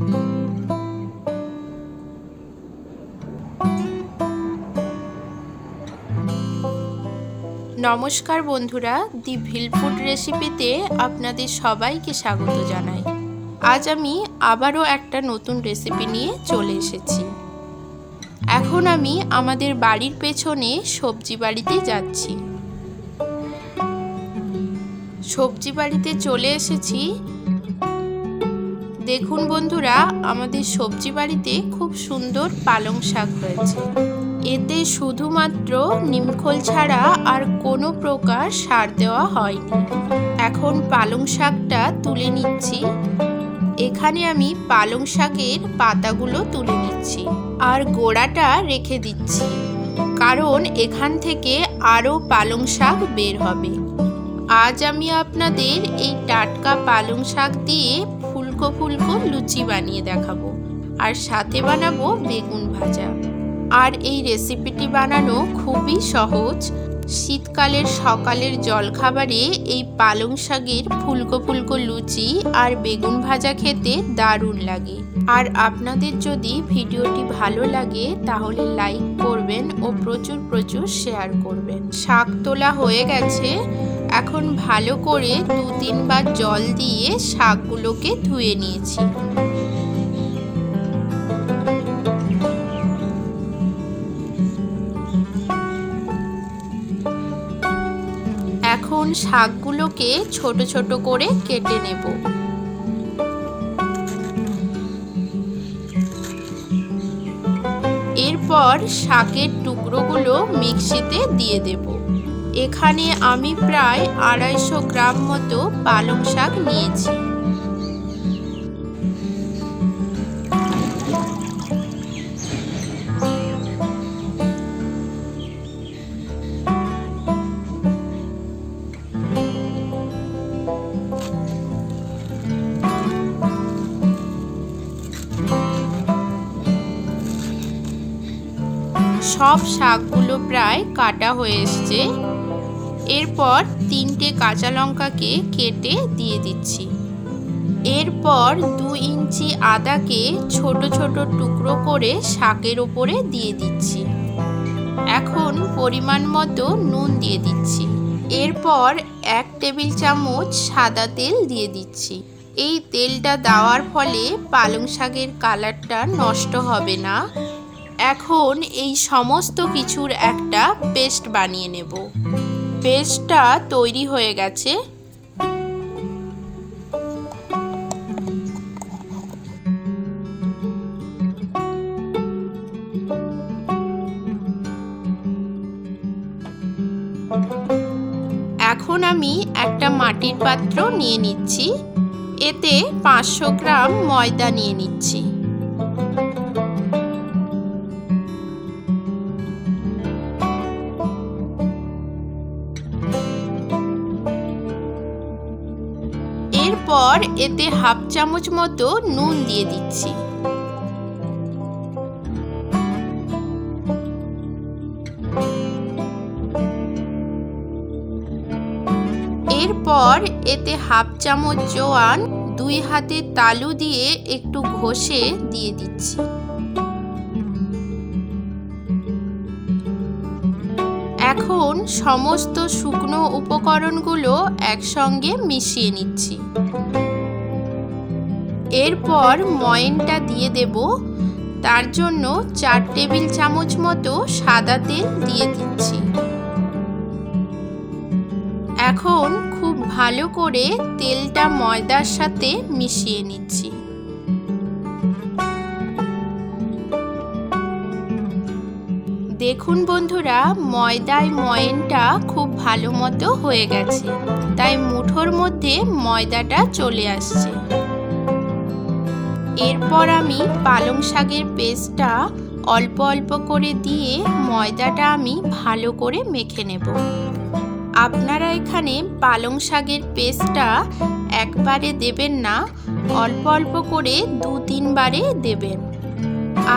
নমস্কার বন্ধুরা, দি ভিল ফুড রেসিপিতে আপনাদের সবাইকে স্বাগত জানাই। আজ আমি আবারও একটা নতুন রেসিপি নিয়ে চলে এসেছি। এখন আমি আমাদের বাড়ির পেছনে সবজি বাড়িতে যাচ্ছি। সবজি বাড়িতে চলে এসেছি দেখুন বন্ধুরা, আমাদের সবজি বাড়িতে খুব সুন্দর পালং শাক হয়েছে। এতে শুধুমাত্র নিমখোল ছাড়া আর কোনো প্রকার সার দেওয়া হয়নি। এখন পালং শাকটা তুলে নিচ্ছি। এখানে আমি পালং শাকের পাতাগুলো তুলে নিচ্ছি আর গোড়াটা রেখে দিচ্ছি। কারণ এখান থেকে আরও পালং শাক বের হবে। আজ আমি আপনাদের এই টাটকা পালং শাক দিয়ে ফুলকো ফুলকো লুচি বানিয়ে দেখাবো। আর সাথে বানাবো বেগুন ভাজা। আর এই রেসিপিটি বানানো খুবই সহজ। শীতকালের সকালের জলখাবারে এই পালং শাকের ফুলকো ফুলকো লুচি আর বেগুন ভাজা খেতে দারুণ লাগে। আর আপনাদের যদি ভিডিওটি ভালো লাগে, তাহলে লাইক করবেন ও প্রচুর প্রচুর শেয়ার করবেন। শাক তোলা হয়ে গেছে। এখন ভালো করে দু তিনবার জল দিয়ে শাকগুলোকে ধুয়ে নিয়েছি। এখন শাকগুলোকে ছোট ছোট করে কেটে নেব। এরপর শাকের টুকরোগুলো মিক্সিতে দিয়ে দেব। এখানে আমি প্রায় আড়াইশো গ্রাম মতো পালং শাক নিয়েছি। সব শাকগুলো প্রায় কাটা হয়ে এসছে। এরপর তিনটে কাঁচা লঙ্কাকে কেটে দিয়ে দিচ্ছি। এরপর দু ইঞ্চি আদাকে ছোট ছোট টুকরো করে শাকের ওপরে দিয়ে দিচ্ছি। এখন পরিমাণ মতো নুন দিয়ে দিচ্ছি। এরপর এক টেবিল চামচ সাদা তেল দিয়ে দিচ্ছি। এই তেলটা দেওয়ার ফলে পালং শাকের কালারটা নষ্ট হবে না। এখন এই সমস্ত কিছুর একটা পেস্ট বানিয়ে নেব। পেস্টটা তৈরি হয়ে গেছে। এখন আমি একটা মাটির পাত্র নিয়ে নিচ্ছি। এতে পাঁচশো গ্রাম ময়দা নিয়ে নিচ্ছি। এরপর এতে হাফ চামচ মতো নুন দিয়ে দিচ্ছি। এরপর এতে হাফ চামচ জোয়ান, দুই হাতে তালু দিয়ে একটু ঘষে দিয়ে দিচ্ছি। এখন সমস্ত শুকনো উপকরণগুলো একসঙ্গে মিশিয়ে নিচ্ছি। এরপর ময়নটা দিয়ে দেব। তার জন্য চার টেবিল চামচ মতো সাদা তেল দিয়ে দিচ্ছি। এখন খুব ভালো করে তেলটা ময়দার সাথে মিশিয়ে নিচ্ছি। দেখুন বন্ধুরা, ময়দায় ময়নটা খুব ভালো মতো হয়ে গেছে। তাই মুঠোর মধ্যে ময়দাটা চলে আসছে। এরপর আমি পালং শাকের পেস্টটা অল্প অল্প করে দিয়ে ময়দাটা আমি ভালো করে মেখে নেব। আপনারা এখানে পালং শাকের পেস্টটা একবারে দেবেন না, অল্প অল্প করে দু তিনবারে দেবেন।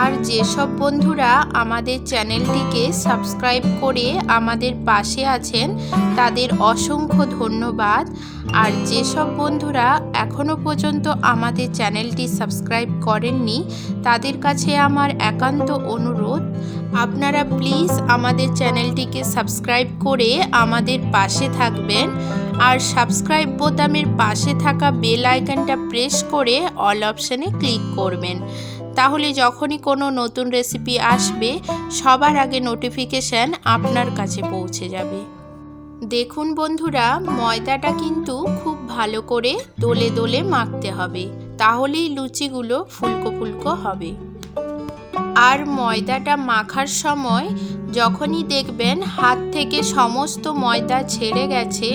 আর যেসব বন্ধুরা আমাদের চ্যানেলটিকে সাবস্ক্রাইব করে আমাদের পাশে আছেন, তাদের অসংখ্য ধন্যবাদ। আর যেসব বন্ধুরা এখনও পর্যন্ত আমাদের চ্যানেলটি সাবস্ক্রাইব করেননি, তাদের কাছে আমার একান্ত অনুরোধ, আপনারা প্লিজ আমাদের চ্যানেলটিকে সাবস্ক্রাইব করে আমাদের পাশে থাকবেন। আর সাবস্ক্রাইব বোতামের পাশে থাকা বেল আইকনটা প্রেস করে অল অপশানে ক্লিক করবেন। তাহলে যখনই কোনো নতুন রেসিপি আসবে, সবার আগে নোটিফিকেশান আপনার কাছে পৌঁছে যাবে। দেখুন বন্ধুরা, ময়দাটা কিন্তু খুব ভালো করে দোলে দোলে মাখতে হবে, তাহলেই লুচিগুলো ফুলকো ফুলকো হবে। আর ময়দাটা মাখার সময় যখনই দেখবেন হাত থেকে সমস্ত ময়দা ছেড়ে গেছে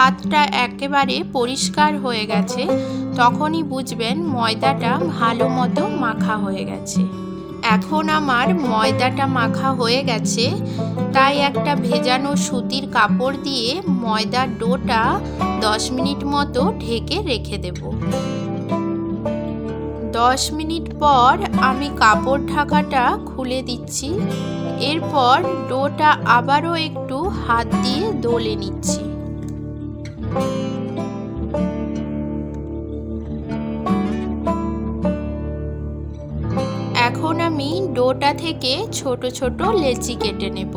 হাতটা একেবারে পরিষ্কার হয়ে গেছে, তখনই বুঝবেন ময়দাটা ভালো মতো মাখা হয়ে গেছে। এখন আমার ময়দাটা মাখা হয়ে গেছে, তাই একটা ভেজানো সুতির কাপড় দিয়ে ময়দার ডোটা দশ মিনিট মতো ঢেকে রেখে দেব। দশ মিনিট পর আমি কাপড় ঢাকাটা খুলে দিচ্ছি, এরপর ডোটা আবারও একটু হাত দিয়ে দোলে নিচ্ছি। এখন আমি ডোটা থেকে ছোট ছোট লেচি কেটে নেব।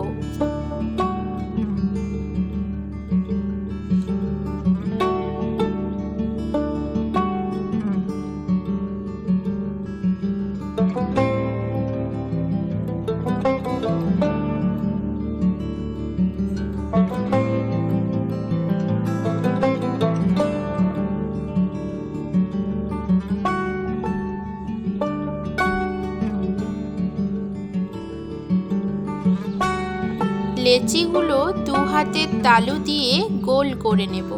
লেচিগুলো দু হাতের তালু দিয়ে গোল করে নেব।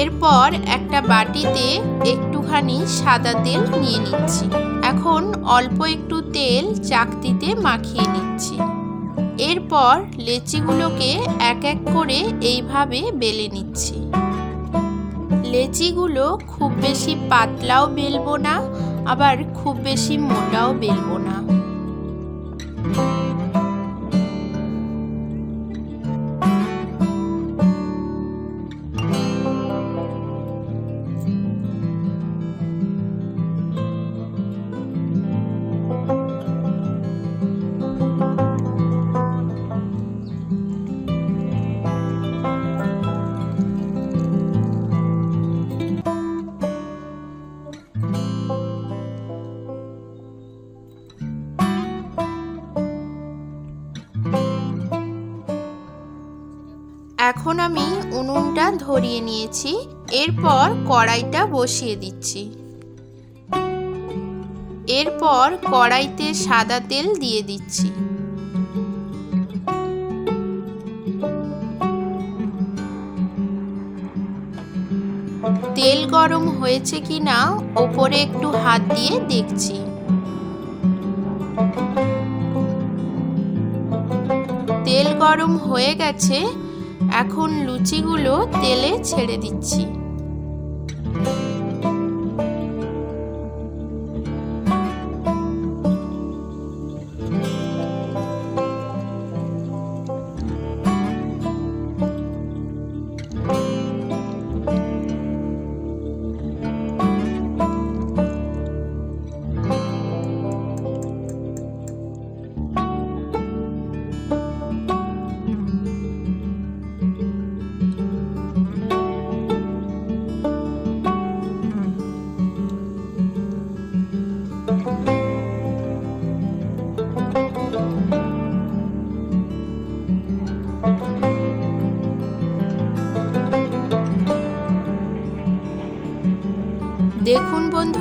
এরপর একটা বাটিতে একটুখানি সাদা তেল নিয়ে নিচ্ছি। এখন অল্প একটু তেল চাকতিতে মাখিয়ে নিচ্ছি। এরপর লেচিগুলোকে এক এক করে এইভাবে বেলে নিচ্ছি। লেচিগুলো খুব বেশি পাতলাও বেলবো না আবার খুব বেশি মোটাও বেলবো না। এখন আমি উনুনটা ধরিয়ে নিয়েছি, এরপর কড়াইটা বসিয়ে দিচ্ছি। এরপর কড়াইতে সাদা তেল দিয়ে দিচ্ছি। তেল গরম হয়েছে কি না ওপরে একটু হাত দিয়ে দেখছি। তেল গরম হয়ে গেছে এখন লুচিগুলো তেলে ছেড়ে দিচ্ছি।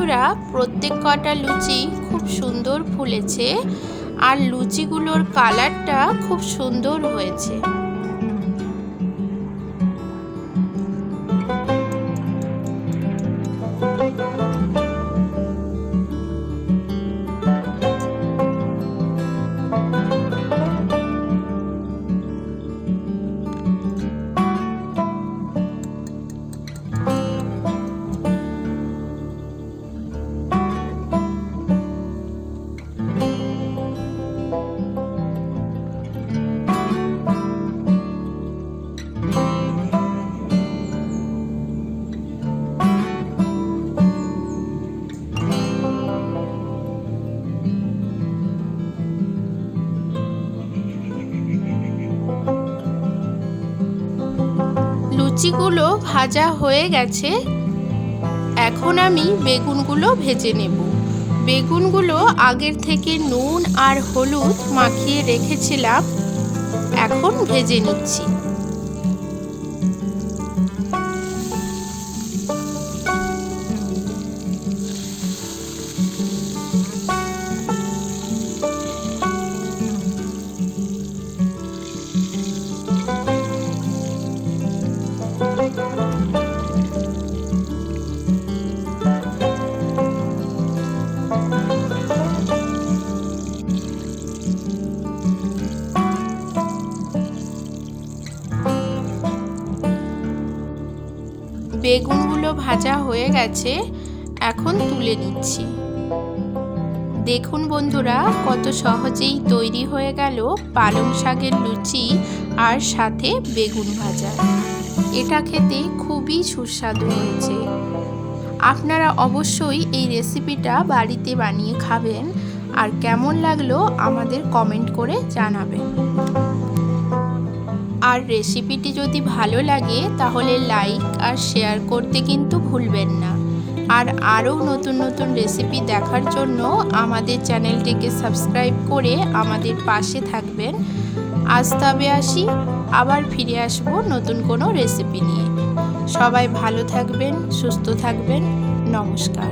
বন্ধুরা প্রত্যেক কটা লুচি খুব সুন্দর ফুলেছে আর লুচিগুলোর কালারটা খুব সুন্দর হয়েছে। লুচিগুলো ভাজা হয়ে গেছে। এখন আমি বেগুনগুলো ভেজে নেব। বেগুনগুলো আগের থেকে নুন আর হলুদ মাখিয়ে রেখেছিলাম। এখন ভেজে নিচ্ছি। বেগুনগুলো ভাজা হয়ে গেছে, এখন তুলে নিচ্ছি। দেখুন বন্ধুরা, কত সহজেই তৈরি হয়ে গেল পালং শাকের লুচি আর সাথে বেগুন ভাজা। এটা খেতে খুবই সুস্বাদু হয়েছে। আপনারা অবশ্যই এই রেসিপিটা বাড়িতে বানিয়ে খাবেন। আর কেমন লাগল আমাদের কমেন্ট করে জানাবেন। আর রেসিপিটি যদি ভালো লাগে, তাহলে লাইক আর শেয়ার করতে কিন্তু ভুলবেন না। আর আরও নতুন নতুন রেসিপি দেখার জন্য আমাদের চ্যানেলটিকে সাবস্ক্রাইব করে আমাদের পাশে থাকবেন। আজ তবে আসি, আবার ফিরে আসব নতুন কোনো রেসিপি নিয়ে। সবাই ভালো থাকবেন, সুস্থ থাকবেন, নমস্কার।